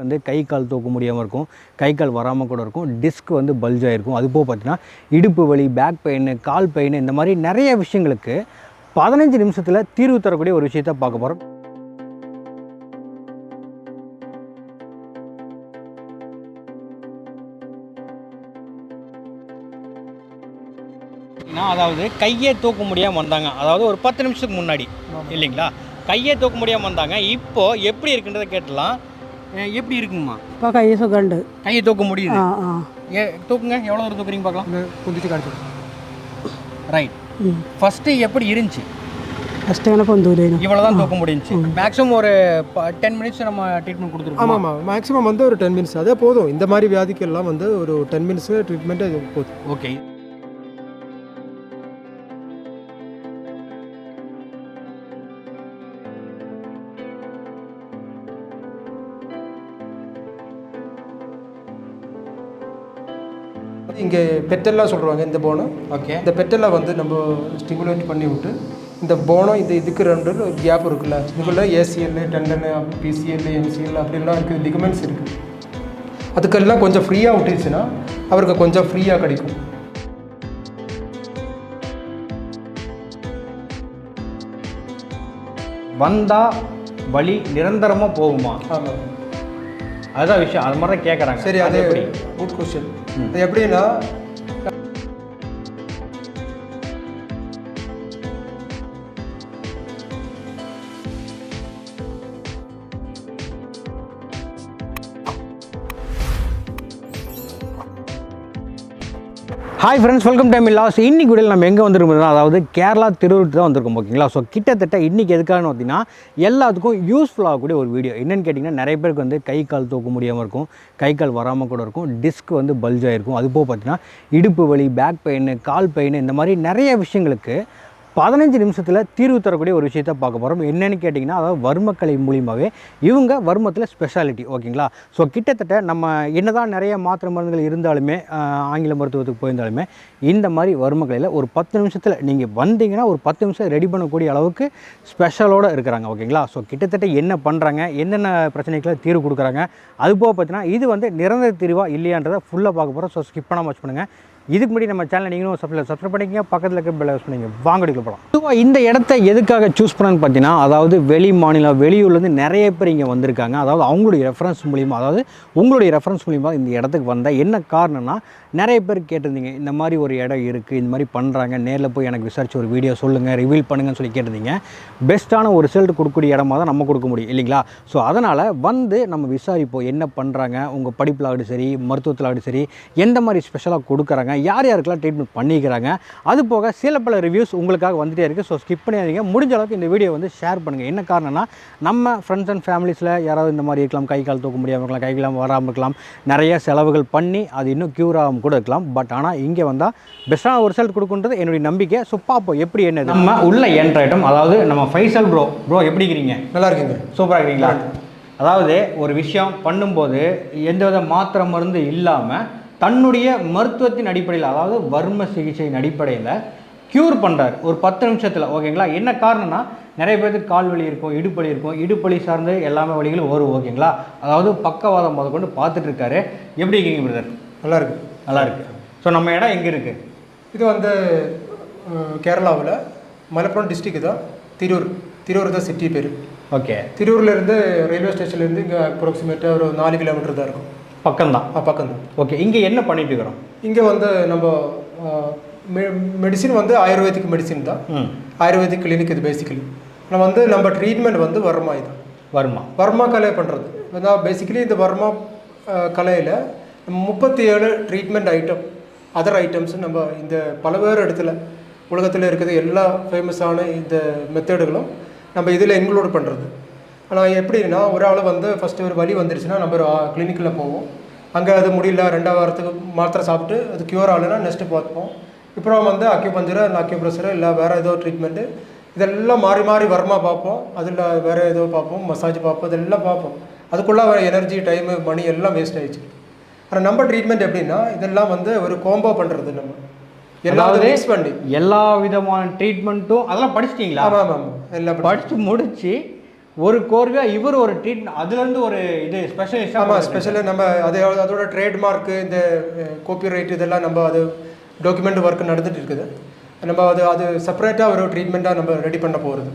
வந்து கை கால் தூக்க முடியாமல் இருக்கும். கை கால் வராமல் கூட இருக்கும். டிஸ்க் வந்து பல்ஜ் ஆகிருக்கும் அது போக பார்த்தீங்கன்னா இடுப்பு வலி பேக் பெயின் கால் பெயின் இந்த மாதிரி நிறைய விஷயங்களுக்கு பதினஞ்சு நிமிஷத்தில் தீர்வு தரக்கூடிய ஒரு விஷயத்தை பார்க்க போகிறோம் அதாவது கையே தூக்க முடியாமல் வந்தாங்க. அதாவது ஒரு பத்து நிமிஷத்துக்கு முன்னாடி இல்லைங்களா? கையே தூக்க முடியாமல் வந்தாங்க. இப்போ எப்படி இருக்குன்றதை கேட்டலாம் எப்படி இருக்குங்கம்மா? இப்போ கையை சுகண்டு கையை தூக்க முடியுது. ஆ ஆ. ஏ தூக்குங்க. எவ்வளோ தூரம் தூக்குறீங்க பார்க்கலாம். குதிச்சு காட்டுறேன் ரைட் ஃபஸ்ட்டு எப்படி இருந்துச்சு? ஃபஸ்ட்டு வேணால் பொந்தூர் இவ்வளோ தான் தூக்க முடிஞ்சு மேக்ஸிமம் ஒரு டென் மினிட்ஸ் நம்ம ட்ரீட்மெண்ட் கொடுத்துருக்கோம்? ஆமாம் ஆமாம் மேக்ஸிமம் வந்து ஒரு டென் மினிட்ஸ் அதே போதும். இந்த மாதிரி வியாதிக்கெல்லாம் வந்து ஒரு டென் மினிட்ஸில் ட்ரீட்மெண்ட்டு போதும். ஓகே இங்கே பெட்டெல்லாம் சொல்கிறாங்க இந்த போனம் ஓகே. இந்த பெட்டெல்லாம் வந்து நம்ம ஸ்டிமுலேட் பண்ணி விட்டு இந்த போனம் இந்த இதுக்கு ரெண்டு கேப் இருக்குல்ல இதுக்குள்ள ஏசிஎல் டெண்டன் பிசிஎல் எம்சிஎல் அப்படிலாம் இருக்குது லிகமெண்ட்ஸ் இருக்குது அதுக்கெல்லாம் கொஞ்சம் ஃப்ரீயாக விட்டுச்சுன்னா அவருக்கு கொஞ்சம் ஃப்ரீயாக கிடைக்கும். வந்தால் வலி நிரந்தரமாக போகுமா? அதுதான் விஷயம் அது மாதிரி தான் கேட்குறாங்க சரி அது குட் கொஸ்டின் எப்படின்னா ஹாய் ஃப்ரெண்ட்ஸ் வெல்கம் டைம் இல்லாஸ் இன்னைக்கு வீடியோ நம்ம எங்கே வந்திருக்கோம் அதாவது கேரளா திருவூர் தான் வந்திருக்கோம் ஓகேங்களா? ஸோ கிட்டத்தட்ட இன்றைக்கி எதுக்காகனு பார்த்தீங்கன்னா எல்லாத்துக்கும் யூஸ்ஃபுல் ஆகக்கூடிய ஒரு வீடியோ என்னென்னு கேட்டிங்கன்னா நிறைய பேருக்கு வந்து கை கால் தூக்க முடியாமல் இருக்கும் கை கால் வராமல் கூட இருக்கும் டிஸ்க் வந்து பல்ஜ் ஆகிருக்கும் அது போக பார்த்தீங்கன்னா இடுப்பு வலி பேக் பெயின் கால் பெயின் இந்த மாதிரி நிறைய விஷயங்களுக்கு பதினஞ்சு நிமிஷத்தில் தீர்வு தரக்கூடிய ஒரு விஷயத்தை பார்க்க போகிறோம் என்னென்னு கேட்டிங்கன்னா அதாவது வர்மக்கலை மூலியமாகவே இவங்க வர்மத்தில் ஸ்பெஷாலிட்டி ஓகேங்களா? ஸோ கிட்டத்தட்ட நம்ம என்னதான் நிறைய மாத்திரை மருந்துகள் இருந்தாலுமே ஆங்கில மருத்துவத்துக்கு போயிருந்தாலுமே இந்த மாதிரி வர்மக்கலையில் ஒரு பத்து நிமிஷத்தில் நீங்கள் வந்தீங்கன்னா ஒரு பத்து நிமிஷம் ரெடி பண்ணக்கூடிய அளவுக்கு ஸ்பெஷலோடு இருக்கிறாங்க ஓகேங்களா? ஸோ கிட்டத்தட்ட என்ன பண்ணுறாங்க என்னென்ன பிரச்சனைகளை தீர்வு கொடுக்குறாங்க அது போக பார்த்தீங்கன்னா இது வந்து நிரந்தர தீர்வா இல்லையான்றதை ஃபுல்லாக பார்க்க போகிறோம் ஸோ ஸ்கிப் பண்ணாமல் வச்சு பண்ணுங்கள் இதுக்கு முன்னாடி நம்ம சேனலை நீங்களும் சப்ஸ்கிரைப் சப்ஸ்கிரைப் பண்ணிக்கங்க. பக்கத்தில் இருக்க பெல் யூஸ் பண்ணிங்க வாங்க போகலாம் பொதுவாக இந்த இடத்த எதுக்காக சூஸ் பண்ணான்னு பார்த்தீங்கன்னா அதாவது வெளி மாநிலம் வெளியூர்லேருந்து நிறைய பேர் இங்கே வந்திருக்காங்க. அதாவது அவங்களுடைய ரெஃபரன்ஸ் மூலிமா அதாவது உங்களுடைய ரெஃபரன்ஸ் மூலிமா இந்த இடத்துக்கு வந்தால் என்ன காரணம்னா நிறைய பேர் கேட்டிருந்தீங்க இந்த மாதிரி ஒரு இடம் இருக்குது இந்த மாதிரி பண்ணுறாங்க நேரில் போய் எனக்கு விசாரிச்சு ஒரு வீடியோ சொல்லுங்கள் ரிவீல் பண்ணுங்கன்னு சொல்லி கேட்டிருந்தீங்க. பெஸ்ட்டான ஒரு ரிசல்ட் கொடுக்கக்கூடிய இடமா தான் நம்ம கொடுக்க முடியும் இல்லைங்களா? ஸோ அதனால் வந்து நம்ம விசாரிப்போம் என்ன பண்ணுறாங்க உங்கள் படிப்பில் ஆகட்டும் சரி மருத்துவத்தில் ஆகட்டும் சரி எந்த மாதிரி ஸ்பெஷலாக கொடுக்குறாங்க யார் யாருக்கெல்லாம் ட்ரீட்மெண்ட் பண்ணிக்கிறாங்க அது போக சில பல ரிவ்யூஸ் உங்களுக்காக வந்துட்டே இருக்குது ஸோ ஸ்கிப் பண்ணியாதீங்க முடிஞ்ச அளவுக்கு இந்த வீடியோ வந்து ஷேர் பண்ணுங்கள் என்ன காரணம்னா நம்ம ஃப்ரெண்ட்ஸ் அண்ட் ஃபேமிலிஸில் யாராவது இந்த மாதிரி இருக்கலாம். கை கால் தூக்க முடியாமல் இருக்கலாம். கை கால் வராமல் இருக்கலாம். நிறைய செலவுகள் பண்ணி அது இன்னும் க்யூர் ஆகாமல் கூட இருக்கலாம். பட் ஆனால் இங்கே வந்தால் பெஸ்ட்டான ஒரு ரிசல்ட் கொடுக்குன்றது என்னுடைய நம்பிக்கை. ஸோ பார்ப்போம். எப்படி என்ன நம்ம உள்ள என்ட்ரு ஐட்டம் அதாவது நம்ம ஃபைசல் ப்ரோ ப்ரோ எப்படி இருக்கிறீங்க? நல்லா இருக்குங்க சூப்பராக இருக்கிறீங்களா அதாவது ஒரு விஷயம் பண்ணும்போது எந்தவித மாத்திரை மருந்து இல்லாமல் தன்னுடைய மருத்துவத்தின் அடிப்படையில் அதாவது வர்ம சிகிச்சையின் அடிப்படையில் க்யூர் பண்ணுறாரு ஒரு பத்து நிமிஷத்தில் ஓகேங்களா? என்ன காரணம்னா நிறைய பேருக்கு கால் வலி இருக்கும் இடுப்பலி இருக்கும். இடுப்பலி சார்ந்து எல்லாமே வலிகளும் வரும் ஓகேங்களா? அதாவது பக்கவாதம் முத கொண்டு பார்த்துட்டு இருக்காரு எப்படி இருக்கீங்க பிரதர் நல்லா இருக்கு நல்லா இருக்கு ஸோ நம்ம இடம் எங்கே இருக்குது இது வந்து கேரளாவில் மலப்புரம் டிஸ்ட்ரிக்ட் தான். திரூர் திரூர் தான் சிட்டி பேர். ஓகே. திரூர்லேருந்து ரயில்வே ஸ்டேஷன்லேருந்து இங்கே அப்ராக்சிமேட்டாக ஒரு நாலு கிலோமீட்டர் தான் இருக்கும். பக்கம்தான். ஆ பக்கம் தான் ஓகே இங்கே என்ன பண்ணிட்டு இருக்கிறோம் இங்கே வந்து நம்ம மெடிசின் வந்து ஆயுர்வேதிக் மெடிசின் தான். ஆயுர்வேதிக் கிளினிக் இது பேசிக்கலி நம்ம வந்து நம்ம ட்ரீட்மெண்ட் வந்து வர்மா இது. வருமா. வர்மா கலை பண்ணுறது அதான் பேசிக்கலி இந்த வர்மா கலையில் முப்பத்தி ஏழு ட்ரீட்மெண்ட் ஐட்டம் அதர் ஐட்டம்ஸ் நம்ம இந்த பல்வேறு இடத்துல உலகத்தில் இருக்கிற எல்லா ஃபேமஸான இந்த மெத்தடுகளும் நம்ம இதில் இன்க்ளூட் பண்ணுறது ஆனால் எப்படின்னா ஒரு ஆள் வந்து ஃபஸ்ட்டு ஒரு வலி வந்துருச்சுன்னா நம்ம ஒரு கிளினிக்கில் போவோம். அங்கே அது முடியல ரெண்டாவது வாரத்துக்கு மாத்திரை சாப்பிட்டு அது க்யூர் ஆகலைன்னா நெக்ஸ்ட்டு பார்ப்போம் அப்புறம் வந்து அக்யூபஞ்சரு அந்த அக்யூப்ரெஷரு இல்லை வேறு ஏதோ ட்ரீட்மெண்ட்டு இதெல்லாம் மாறி மாறி வர்மா பார்ப்போம். அதில் வேறு ஏதோ பார்ப்போம். மசாஜ் பார்ப்போம். இதெல்லாம் பார்ப்போம். அதுக்குள்ளே வர எனர்ஜி டைமு மணி எல்லாம் வேஸ்ட் ஆயிடுச்சு. ஆனால் நம்ம ட்ரீட்மெண்ட் எப்படின்னா இதெல்லாம் வந்து ஒரு கோம்போ பண்ணுறது நம்ம. எல்லாவது மிக்ஸ் பண்ணி. எல்லா விதமான ட்ரீட்மெண்ட்டும் அதெல்லாம் படிச்சிட்டிங்களா? ஆமாம் ஆமாம் எல்லாம் படி- படித்து முடிச்சு ஒரு கோர்வையா இவர் ஒரு ட்ரீட் அதுலேருந்து ஒரு இது ஸ்பெஷலிஸ்டாக ஆமாம் ஸ்பெஷலாக நம்ம அது அதோட ட்ரேட்மார்க்கு இந்த காப்பிரைட் இதெல்லாம் நம்ம அது டாக்குமெண்ட் ஒர்க் நடந்துட்டு இருக்குது. நம்ம அது அது செப்பரேட்டாக ஒரு ட்ரீட்மெண்ட்டாக நம்ம ரெடி பண்ண போகிறது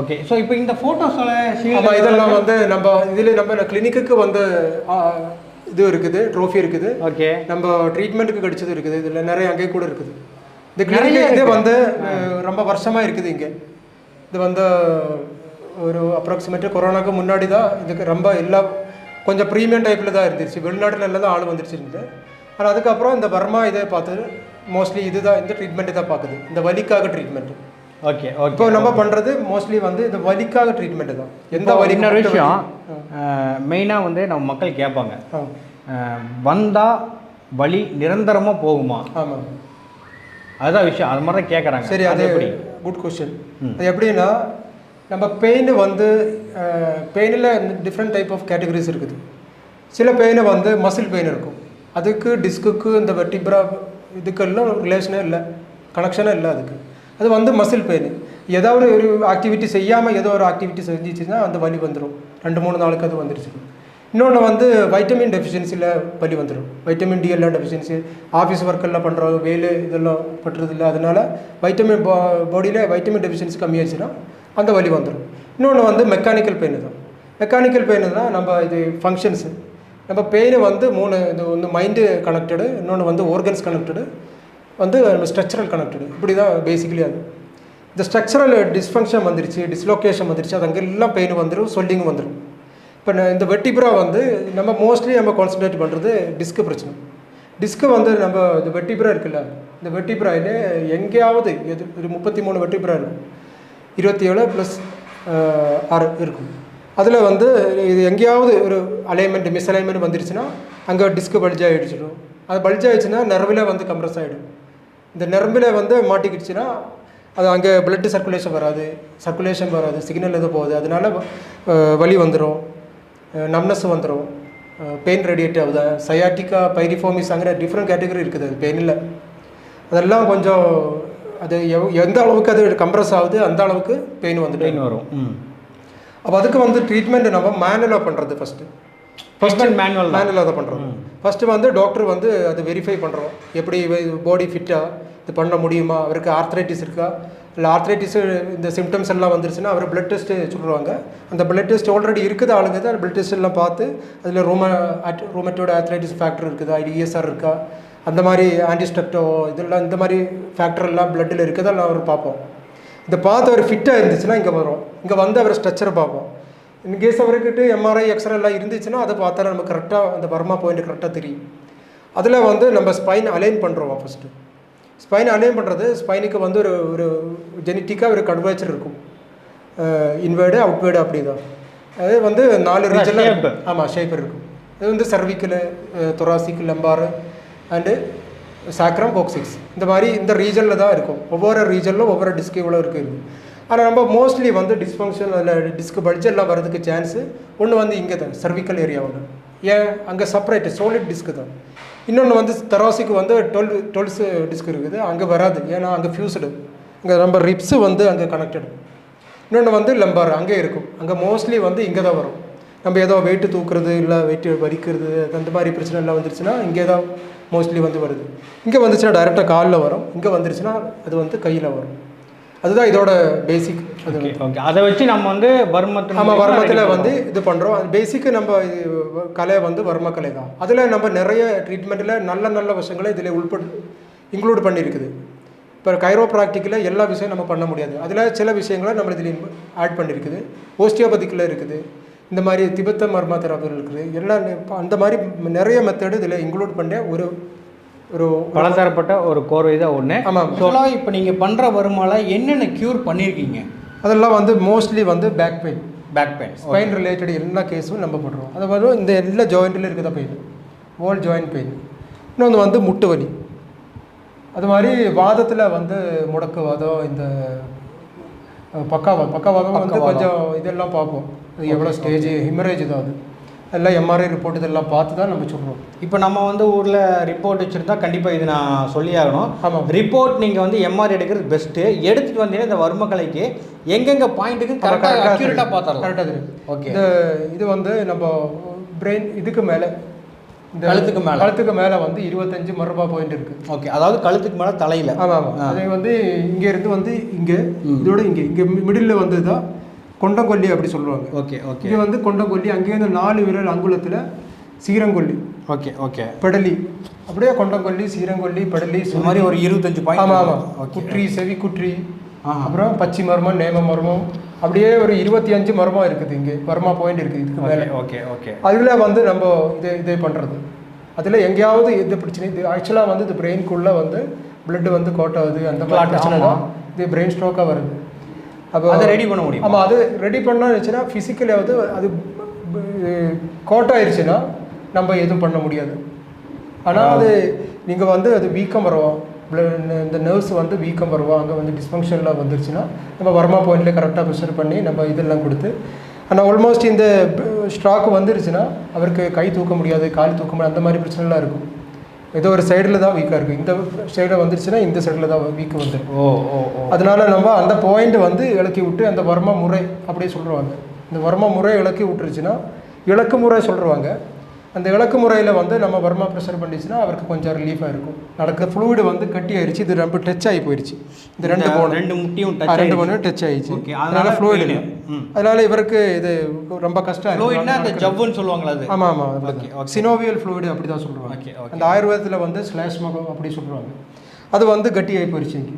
ஓகே ஸோ இப்போ இந்த ஃபோட்டோஸில் ஆமாம் இதெல்லாம் வந்து நம்ம இதில் நம்ம கிளினிக்கு வந்து இது இருக்குது ட்ரோஃபி இருக்குது. ஓகே நம்ம ட்ரீட்மெண்ட்டுக்கு கிடைச்சது இருக்குது. இதில் நிறைய அங்கே கூட இருக்குது. இந்த கிளினிக் இது வந்து ரொம்ப வருஷமாக இருக்குது இங்கே. இது வந்து ஒரு அப்ராக்சிமேட்டாக கொரோனாக்கு முன்னாடி தான் இதுக்கு ரொம்ப எல்லா கொஞ்சம் ப்ரீமியம் டைப்பில் தான் இருந்துச்சு. வெளிநாட்டுல எல்லாம் தான் ஆள் வந்துருச்சு இருந்தது. ஆனால் அதுக்கப்புறம் இந்த பர்மா இதை பார்த்து மோஸ்ட்லி இதுதான் இந்த ட்ரீட்மெண்ட்டு தான் பார்க்குது. இந்த வலிக்காக ட்ரீட்மெண்ட் ஓகே ஓகே இப்போ நம்ம பண்ணுறது மோஸ்ட்லி வந்து இந்த வலிக்காக ட்ரீட்மெண்ட் தான். எந்த வலி இன்னொரு விஷயம் மெயினாக வந்து நம்ம மக்கள் கேட்பாங்க. வந்தால் வலி நிரந்தரமாக போகுமா? ஆமாம் அதுதான் விஷயம். அது மாதிரி தான் கேட்குறாங்க சரி அது எப்படி? குட் கொஸ்டின் அது எப்படின்னா நம்ம பெயின் வந்து பெயினில் டிஃப்ரெண்ட் டைப் ஆஃப் கேட்டகரிஸ் இருக்குது. சில பெயின் வந்து மசில் பெயின் இருக்கும். அதுக்கு டிஸ்க்குக்கு இந்த வெட்டிப்ரா இதுக்கெல்லாம் ரிலேஷனே இல்லை. கனெக்ஷனே இல்லை அதுக்கு. அது வந்து மசில் பெயின் ஏதாவது ஒரு ஆக்டிவிட்டி செய்யாமல் ஏதோ ஒரு ஆக்டிவிட்டி செஞ்சிச்சுன்னா அந்த வலி வந்துடும் ரெண்டு மூணு நாளுக்கு அது வந்துருச்சு. இன்னொன்று வந்து வைட்டமின் டெஃபிஷியன்சியில் வலி வந்துடும் வைட்டமின் டி எல்லாம் டெஃபிஷியன்சி ஆஃபீஸ் ஒர்க்கெல்லாம் பண்ணுறோம் வெயில் இதெல்லாம் பட்டுறது அதனால் வைட்டமின் பாடியில் வைட்டமின் டெஃபிஷியன்சி கம்மியாச்சுன்னா அந்த வலி வந்துடும் இன்னொன்று வந்து மெக்கானிக்கல் பெயின் தான். மெக்கானிக்கல் பெயின் தான் நம்ம இது ஃபங்க்ஷன்ஸு நம்ம பெயின் வந்து மூணு இது வந்து மைண்டு கனெக்டடு இன்னொன்று வந்து ஆர்கன்ஸ் கனெக்டடு வந்து நம்ம ஸ்ட்ரக்சரல் கனெக்டடு இப்படி தான் பேசிக்கலி அது. இந்த ஸ்ட்ரக்சரல் டிஸ்ஃபங்க்ஷன் வந்துருச்சு டிஸ்லோகேஷன் வந்துருச்சு அது அங்கே எல்லாம் பெயின் வந்துடும் சொல்லிங் வந்துடும் இப்போ நான் இந்த வெட்டிப்ரா வந்து நம்ம மோஸ்ட்லி நம்ம கான்சன்ட்ரேட் பண்ணுறது டிஸ்க்கு பிரச்சனை. டிஸ்க்கு வந்து நம்ம இந்த வெட்டிப்ரா இருக்குல்ல இந்த வெட்டிப்ராயில் எங்கேயாவது எது ஒரு முப்பத்தி மூணு வெட்டிப்ரா இருக்கும். இருபத்தி ஏழு ப்ளஸ் ஆறு இருக்கும். அதில் வந்து இது எங்கேயாவது ஒரு அலைன்மெண்ட் மிஸ் அலைன்மெண்ட் வந்துருச்சுன்னா அங்கே டிஸ்க்கு பல்ஜ் ஆகிடுச்சிடும் அது பல்ஜ் ஆகிடுச்சுன்னா நரம்பில் வந்து கம்ப்ரஸ் ஆகிடும் இந்த நரம்பில் வந்து மாட்டிக்கிடுச்சுன்னா அது அங்கே பிளட் சர்க்குலேஷன் வராது சர்க்குலேஷன் வராது சிக்னல் எதுவும் போகுது. அதனால வலி வந்துடும் நம்னஸ் வந்துடும் பெயின் ரேடியேட் ஆகுது? சயாட்டிக்கா பைரிஃபார்மிஸ் அங்கே டிஃப்ரெண்ட் கேட்டகரி இருக்குது அது பெயினில் அதெல்லாம் கொஞ்சம் அது எவ் எந்த அளவுக்கு அது கம்ப்ரஸ் ஆகுது அந்த அளவுக்கு பெயின் வந்துட்டு பெயின் வரும். அப்போ அதுக்கு வந்து ட்ரீட்மெண்ட் நம்ம மேனுவலாக பண்ணுறது ஃபஸ்ட்டு ஃபர்ஸ்ட் மேனுவல் தான். மேனுவலாக தான் பண்ணுறோம் ஃபஸ்ட்டு வந்து டாக்டர் வந்து அது வெரிஃபை பண்ணுறோம் எப்படி பாடி ஃபிட்டாக இது பண்ண முடியுமா? அவருக்கு ஆர்த்ரைட்டிஸ் இருக்கா? இல்லை ஆர்த்ரைட்டிஸ் இந்த சிம்டம்ஸ் எல்லாம் வந்துருச்சுன்னா அவர் பிளட் டெஸ்ட்டு சொல்லுவாங்க. அந்த பிளட் டெஸ்ட் ஆல்ரெடி இருக்குது ஆளுங்க தான் பிளட் டெஸ்ட் எல்லாம் பார்த்து அதில் ரோம ரோமட்டோட ஆர்த்ரைட்டிஸ் ஃபேக்டர் இருக்குதா? ஐடிஎஸ்ஆர் இருக்கா? அந்த மாதிரி ஆன்டிஸ்டக்டோ இதெல்லாம் இந்த மாதிரி ஃபேக்டர் எல்லாம் பிளட்டில் இருக்குதா? அவர் பார்ப்போம். இதை பார்த்து அவர் ஃபிட்டாக இருந்துச்சுன்னா இங்கே வரும். இங்கே வந்து அவர் ஸ்ட்ரக்சரை பார்ப்போம். இன்கேஸ் அவர்கிட்ட எம்ஆர்ஐ எக்ஸ்ரே எல்லாம் இருந்துச்சுன்னா அதை பார்த்தா நம்ம கரெக்டாக அந்த பர்மா பாயிண்ட் கரெக்டாக தெரியும். அதில் வந்து நம்ம ஸ்பைன் அலைன் பண்ணுறோம் ஃபஸ்ட்டு ஸ்பைன் அலைன் பண்ணுறது ஸ்பைனுக்கு வந்து ஒரு ஒரு ஜெனட்டிக்காக ஒரு கன்வர்ச்சர் இருக்கும். இன்வேர்டு அவுட்வேர்டு அப்படி தான் அது வந்து நாலு. ரீஜனில் ஆமாம் ஷேப் இருக்கும். இது வந்து cervical thoracic lumbar and sacrum coccyx இந்த மாதிரி இந்த ரீஜனில் தான் இருக்கும். ஒவ்வொரு ரீஜனிலும் ஒவ்வொரு டிஸ்க் இவ்வளோ இருக்குது ஆனால் நம்ம மோஸ்ட்லி வந்து டிஸ்ஃபங்க்ஷன் அதில் டிஸ்க் பட்ஜ் எல்லாம் வரதுக்கு சான்ஸு ஒன்று வந்து இங்கே தான் சர்விக்கல் ஏரியா ஒன்று ஏன்? அங்கே செப்பரேட்டு சோலிட் டிஸ்க்கு தான். இன்னொன்று வந்து தெராசிக்கு வந்து டுவெல் டுவெல்ஸ் டிஸ்க் இருக்குது. அங்கே வராது. ஏன்னா அங்கே ஃபியூஸ்டு இங்கே நம்ம ரிப்ஸு வந்து அங்கே கனெக்டடு இன்னொன்று வந்து லம்பார் அங்கே இருக்கும். அங்கே மோஸ்ட்லி வந்து இங்கே தான் வரும். நம்ம ஏதோ வெயிட்டு தூக்குறது இல்லை வெயிட்டு வலிக்கிறது அந்த மாதிரி பிரச்சனை எல்லாம் வந்துருச்சுன்னா இங்கே தான் மோஸ்ட்லி வந்து வருது. இங்கே வந்துச்சுன்னா டைரெக்டாக காலில் வரும். இங்கே வந்துருச்சுன்னா அது வந்து கையில் வரும். அதுதான் இதோட பேசிக் அது ஓகே அதை வச்சு நம்ம வந்து வர்மத்து ஆமாம் வர்மத்தில் வந்து இது பண்ணுறோம் அது பேசிக்கு நம்ம இது கலை வந்து வர்ம கலை தான். அதில் நம்ம நிறைய ட்ரீட்மெண்ட்டில் நல்ல நல்ல விஷயங்களை இதில் உள்பட் இன்க்ளூட் பண்ணியிருக்குது இப்போ கைரோ ப்ராக்டிக்கில் எல்லா விஷயம் நம்ம பண்ண முடியாது. அதில் சில விஷயங்களை நம்ம இதில் ஆட் பண்ணியிருக்குது ஓஸ்டியோபதிக்கில் இருக்குது. இந்த மாதிரி திபெத்த மர்மா தெராபியில் இருக்குது. எல்லாம் அந்த மாதிரி நிறைய மெத்தடு இதில் இன்க்ளூட் பண்ண ஒரு ஒரு பலதரப்பட்ட ஒரு கோர்வை தான் ஒன்று ஆமாம் ஆக்சுவலாக இப்போ நீங்கள் பண்ணுற வருமால என்னென்ன க்யூர் பண்ணியிருக்கீங்க அதெல்லாம் வந்து மோஸ்ட்லி வந்து back pain back pain spine related எல்லா கேஸும் நம்ம பண்ணுறோம் அது வரும் இந்த எல்லா ஜாயிண்ட்டில் இருக்கிற பெயின் ஓல் ஜாயிண்ட் பெயின் இன்னொன்று வந்து முட்டு வலி. அது மாதிரி வாதத்தில் வந்து முடக்குவாதம் இந்த அஹ், பக்காவாதம் பக்காவாதம் வந்து. கொஞ்சம் இதெல்லாம் பார்ப்போம். அது எவ்வளோ ஸ்டேஜ் ஹிமரேஜ் தான் அது. எல்லாம் எம்ஆர்ஐ ரிப்போர்ட் இதெல்லாம் பார்த்து தான் நம்ம சொல்கிறோம் இப்போ நம்ம வந்து ஊரில் ரிப்போர்ட் வச்சுருந்தா கண்டிப்பாக இது நான் சொல்லி ஆகணும். ஆமாம். ரிப்போர்ட் நீங்கள் வந்து எம்ஆர் எடுக்கிறது பெஸ்ட்டு எடுத்துகிட்டு வந்தீங்கன்னா இந்த வர்ம கலைக்கு எங்கெங்கே பாயிண்ட்டுக்கு கரெக்டாக அக்யூரேட்டாக பார்த்துடலாம். கரெக்டாக தெரியும். ஓகே இந்த இது வந்து நம்ம பிரெயின் இதுக்கு மேலே இந்த கழுத்துக்கு மேல. கழுத்துக்கு மேலே வந்து இருபத்தஞ்சு மரபா பாயிண்ட் இருக்குது ஓகே அதாவது கழுத்துக்கு மேலே தலையில். ஆமாம் ஆமாம். அது வந்து இங்கே இருந்து வந்து இங்கே இதோட இங்கே இங்கே மிடில் வந்து தான் கொண்டங்கொல்லி அப்படி சொல்லுவாங்க. Okay okay. இங்கே வந்து கொண்டங்கொல்லி அங்கேருந்து நாலு விரல் அங்குலத்தில் சீரங்கொல்லி. Okay okay. பெடலி. அப்படியே கொண்டங்கொல்லி சீரங்கொல்லி பெடலி இந்த மாதிரி ஒரு இருபத்தஞ்சு ஆமாம் பாயிண்ட் ஆமாம் ஓகே குற்றி செவி குற்றி. அப்புறம் பச்சி மர்மம் நேம மர்மம். அப்படியே ஒரு இருபத்தி அஞ்சு மர்மம் இருக்குது இங்கே. மர்மா பாயிண்ட் இருக்குது இதுக்கு மேலே. ஓகே ஓகே அதில் வந்து நம்ம இது இது பண்ணுறது அதில் எங்கேயாவது எந்த பிரச்சனை இது ஆக்சுவலாக வந்து இது பிரெயின்குள்ளே வந்து blood வந்து கோட் ஆகுது. அந்த மாதிரி பிரச்சனை. இது பிரெயின் ஸ்ட்ரோக்காக வருது. அப்போ அதை ரெடி பண்ண முடியும்? ஆமாம் அது ரெடி பண்ணால் இருந்துச்சுன்னா ஃபிசிக்கலி வந்து அது கோட் ஆயிடுச்சுன்னா நம்ம எதுவும் பண்ண முடியாது. ஆனால் அது நீங்கள் வந்து அது வீக்கம் வரும். blood- இந்த நர்வ்ஸ் வந்து வீக்கம் வரும். அங்கே வந்து டிஸ்ஃபங்க்ஷன்லாம் வந்துருச்சுன்னா நம்ம வர்மா பாயிண்ட்ல கரெக்டாக ப்ரெஷர் பண்ணி நம்ம இதெல்லாம் கொடுத்து ஆனால் ஆல்மோஸ்ட் இந்த ஸ்ட்ராக் வந்துருச்சுன்னா அவருக்கு கை தூக்க முடியாது கால் தூக்க முடியாது அந்த மாதிரி பிரச்சனைலாம் இருக்கும். ஏதோ ஒரு சைடில் தான் வீக்காக இருக்குது இந்த சைடில் வந்துருச்சுன்னா இந்த சைடில் தான் வீக் வந்துடும் ஓ ஓ ஓ. அதனால நம்ம அந்த பாயிண்ட் வந்து இலக்கி விட்டு அந்த வர்ம முறை அப்படியே சொல்லுவாங்க. இந்த வர்ம முறை இலக்கி விட்டுருச்சுன்னா இலக்கு முறை சொல்லுவாங்க. அந்த இலக்கு முறையில் வந்து நம்ம வர்மா ப்ரெஷர் பண்ணிச்சுன்னா அவருக்கு கொஞ்சம் ரிலீஃபாக இருக்கும். நடக்க ஃப்ளூயிடு வந்து கட்டி ஆயிடுச்சு. இது ரொம்ப டச் ஆகி போயிடுச்சு இந்த ரெண்டு போன் ரெண்டு முட்டியும் ரெண்டு போனும் டச் ஆயிடுச்சு. அதனால ஃப்ளூயிடு. இல்லை. அதனால இவருக்கு இது ரொம்ப கஷ்டம் அந்த. ஜவ்வுன்னு சொல்லுவாங்களா அது? ஆமாம் ஆமாம். சினோவியல் ஃப்ளூயிடு அப்படி தான் சொல்லுவாங்க. அந்த ஆயுர்வேதத்தில் வந்து ஸ்லாஷ் மகம் அப்படி சொல்லுவாங்க அது வந்து கட்டி ஆகி போயிடுச்சு இங்கே.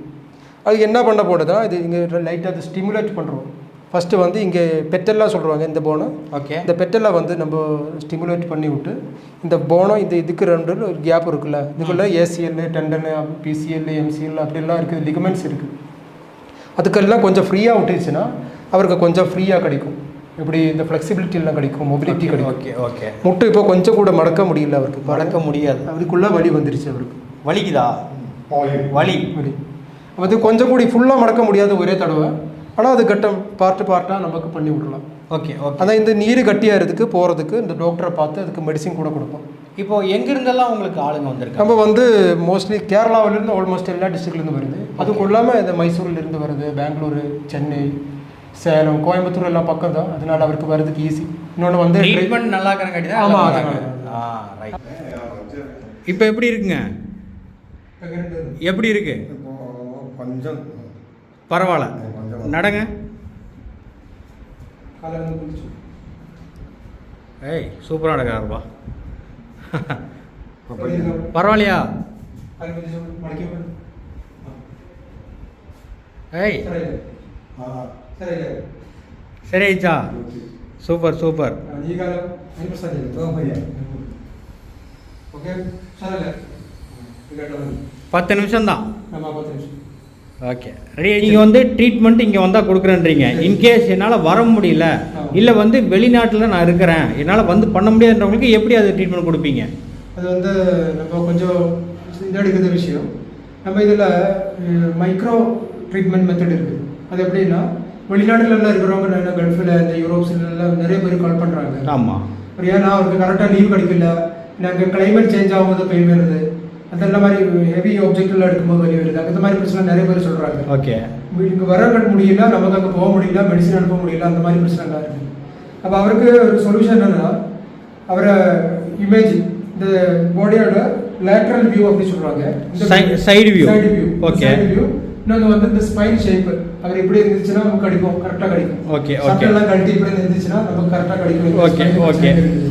அது என்ன பண்ண போடுதா இது இங்கே லைட்டாக அது ஸ்டிமுலேட் பண்ணுறோம் ஃபஸ்ட்டு வந்து இங்கே பெட்டெல்லாம் சொல்லுவாங்க இந்த போனை ஓகே இந்த பெட்டெல்லாம் வந்து நம்ம ஸ்டிமுலேட் பண்ணி விட்டு இந்த போனம் இந்த இதுக்கு ரெண்டு ஒரு கேப் இருக்குல்ல. இதுக்குள்ள ஏசிஎல் டெண்டனு பிசிஎல் எம்சிஎல் அப்படிலாம் இருக்குது லிகமெண்ட்ஸ் இருக்குது. அதுக்கெல்லாம் கொஞ்சம் ஃப்ரீயாக விட்டுச்சுன்னா அவருக்கு கொஞ்சம் ஃப்ரீயாக கிடைக்கும். இப்படி இந்த எல்லாம் கிடைக்கும் மொபிலிட்டி கிடைக்கும். ஓகே ஓகே முட்டை இப்போ கொஞ்சம் கூட மடக்க முடியல அவருக்கு. மடக்க முடியாது. அதுக்குள்ளே வலி வந்துருச்சு அவருக்கு. வலிக்குதா? வலி. வலி. அது கொஞ்சம் கூடி ஃபுல்லாக மடக்க முடியாது ஒரே தடவை. ஆனால் அது கட்டம் பார்ட்டு பார்ட்டாக நமக்கு பண்ணி விடலாம். ஓகே ஓகே அதான் இந்த நீர் கட்டியாகிறதுக்கு போகிறதுக்கு இந்த டாக்டரை பார்த்து அதுக்கு மெடிசின் கூட கொடுப்போம். இப்போ எங்க இருந்தெல்லாம் உங்களுக்கு ஆளுங்க வந்திருக்காங்க? நம்ம வந்து மோஸ்ட்லி கேரளாவிலேருந்து ஆல்மோஸ்ட் எல்லா டிஸ்ட்ரிக்ட்லேருந்து வருது. அதுக்கு இல்லாமல் இந்த மைசூர்லேருந்து வருது பெங்களூரு சென்னை சேலம் கோயம்புத்தூர் எல்லாம் பக்கம் தான். அதனால அவருக்கு வர்றதுக்கு ஈஸி இன்னொன்று வந்து ட்ரீட்மெண்ட் நல்லா இருக்கிறங்காட்டி தான் ஆமா, எல்லாம் அதனால. வராங்க. ஆ ரைட் இப்போ எப்படி இருக்குங்க? எப்படி இருக்கு? கொஞ்சம் பரவாயில்ல. நடங்க. ஏய் சூப்பராக நடக்கிறாருப்பா பரவாயில்லையா? ஏய். சரி ஐச்சா. சூப்பர் சூப்பர் பத்து நிமிஷம் தான் ஓகே நீங்கள் வந்து ட்ரீட்மெண்ட் இங்கே வந்தால் கொடுக்குறேன்றீங்க. இன்கேஸ் என்னால் வர முடியல இல்லை வந்து வெளிநாட்டில் நான் இருக்கிறேன் என்னால் வந்து பண்ண முடியாதுன்றவங்களுக்கு எப்படி அது ட்ரீட்மெண்ட் கொடுப்பீங்க? அது வந்து நம்ம கொஞ்சம் இது எடுக்கிற விஷயம். நம்ம இதில் மைக்ரோ ட்ரீட்மெண்ட் மெத்தட் இருக்குது. அது எப்படின்னா வெளிநாடுலலாம் இருக்கிறவங்க நான் கல்ஃபில் இந்த யூரோப்ஸ்லாம் நிறைய பேர் கால் பண்ணுறாங்க ஆமாம் ஏன்னா அவருக்கு கரெக்டாக லீவ் கிடைக்கல. நாங்கள் கிளைமேட் சேஞ்ச் ஆகும்போது பெயின் வருது அந்த மாதிரி ஹெவி ஆப்ஜெக்ட்லாம் எடுக்கும்போது வலி வருது. அந்த மாதிரி பிரச்சனை நிறைய பேர் சொல்கிறாங்க ஓகே இங்கே வர முடியல நமக்கு அங்கே போக முடியல மெடிசன் அனுப்ப முடியல அந்த மாதிரி பிரச்சனைலாம் இருக்குது அப்போ அவருக்கு ஒரு சொல்யூஷன் என்னன்னா அவரை இமேஜ் இந்த பாடியோட லேட்ரல் வியூ அப்படி சொல்றாங்க. Side- side view. Side view Okay. Side view இன்னொன்று வந்து இந்த ஸ்பைன் ஷேப் அவர் இப்படி இருந்துச்சுன்னா நமக்கு கிடைக்கும் கரெக்டாக கிடைக்கும். Okay, okay. சட்டையெல்லாம் கழட்டி இப்படி இருந்துச்சுன்னா நமக்கு கரெக்டாக கிடைக்கும். Okay okay.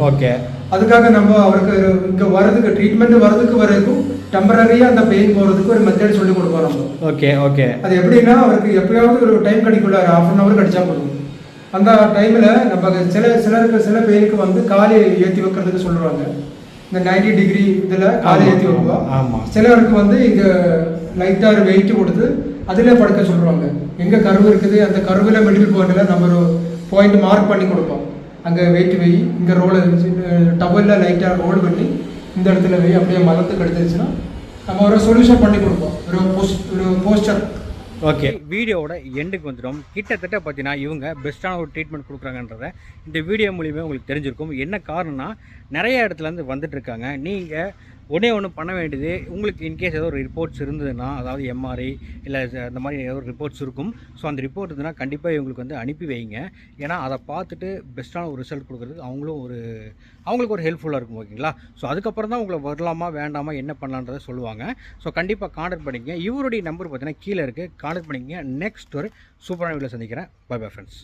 ஓகே அதுக்காக நம்ம அவருக்கு இங்கே வரதுக்கு ட்ரீட்மெண்ட் வரதுக்கு வரைக்கும் டெம்பரரியாக அந்த பெயின் போகிறதுக்கு ஒரு மெத்தட் சொல்லி கொடுப்போம் நம்ம. ஓகே ஓகே அது எப்படின்னா அவருக்கு எப்பயாவது ஒரு டைம் கிடைக்கல ஹாஃப் அன் ஹவர் கிடைச்சா போதும். அந்த டைமில் நம்ம சில சிலருக்கு சில பேருக்கு வந்து காலை ஏற்றி வைக்கிறதுக்கு சொல்லுவாங்க. இந்த 90 டிகிரி இதில் காலை ஏற்றி வைப்போம். ஆமா. சிலருக்கு வந்து இங்கே லைட்டாக வெயிட் கொடுத்து அதிலே படுக்க சொல்லுவாங்க. எங்கே கருவு இருக்குது? அந்த கருவில் மெடிக்கல் பாயிண்டில் நம்ம ஒரு பாயிண்ட் மார்க் பண்ணி கொடுப்போம். அங்கே வெயிட் வை இங்கே ரோலை டவலில் லைட்டாக ரோல் பண்ணி இந்த இடத்துல வை அப்படியே மலத்து கெடுத்துருச்சுன்னா நம்ம ஒரு சொல்யூஷன் பண்ணி கொடுப்போம். ஒரு போஸ்ட் ஒரு போஸ்டர் ஓகே வீடியோவோட எண்டுக்கு வந்துடும் கிட்டத்தட்ட பார்த்தீங்கன்னா இவங்க பெஸ்ட்டான ஒரு ட்ரீட்மெண்ட் கொடுக்குறாங்கன்றத இந்த வீடியோ மூலியமாக உங்களுக்கு தெரிஞ்சிருக்கும். என்ன காரணம்னா நிறைய இடத்துலேருந்து வந்துட்டுருக்காங்க நீங்கள் ஒன்றே ஒன்று பண்ண வேண்டியது உங்களுக்கு இன்கேஸ் ஏதோ ஒரு ரிப்போர்ட்ஸ் இருந்ததுன்னா அதாவது எம்ஆர்ஐ இல்லை அந்த மாதிரி ஏதோ ஒரு ரிப்போர்ட்ஸ் இருக்கும். ஸோ அந்த ரிப்போர்ட் இருந்ததுன்னா கண்டிப்பாக இவங்களுக்கு வந்து அனுப்பி வைங்க. ஏன்னா அதை பார்த்துட்டு பெஸ்ட்டான ஒரு ரிசல்ட் கொடுக்குறது அவங்களும் ஒரு அவங்களுக்கு ஒரு ஹெல்ப்ஃபுல்லாக இருக்கும் ஓகேங்களா ஸோ அதுக்கப்புறம் தான் உங்களை வரலாமா வேண்டாமா என்ன பண்ணலான்றதை சொல்லுவாங்க. ஸோ கண்டிப்பாக காண்டக்ட் பண்ணிக்கங்க. இவருடைய நம்பர் பார்த்தீங்கன்னா கீழே இருக்குது காண்டக்ட் பண்ணிக்கங்க. நெக்ஸ்ட் ஒரு சூப்பரான வீடியோ சந்திக்கிறேன். By bye friends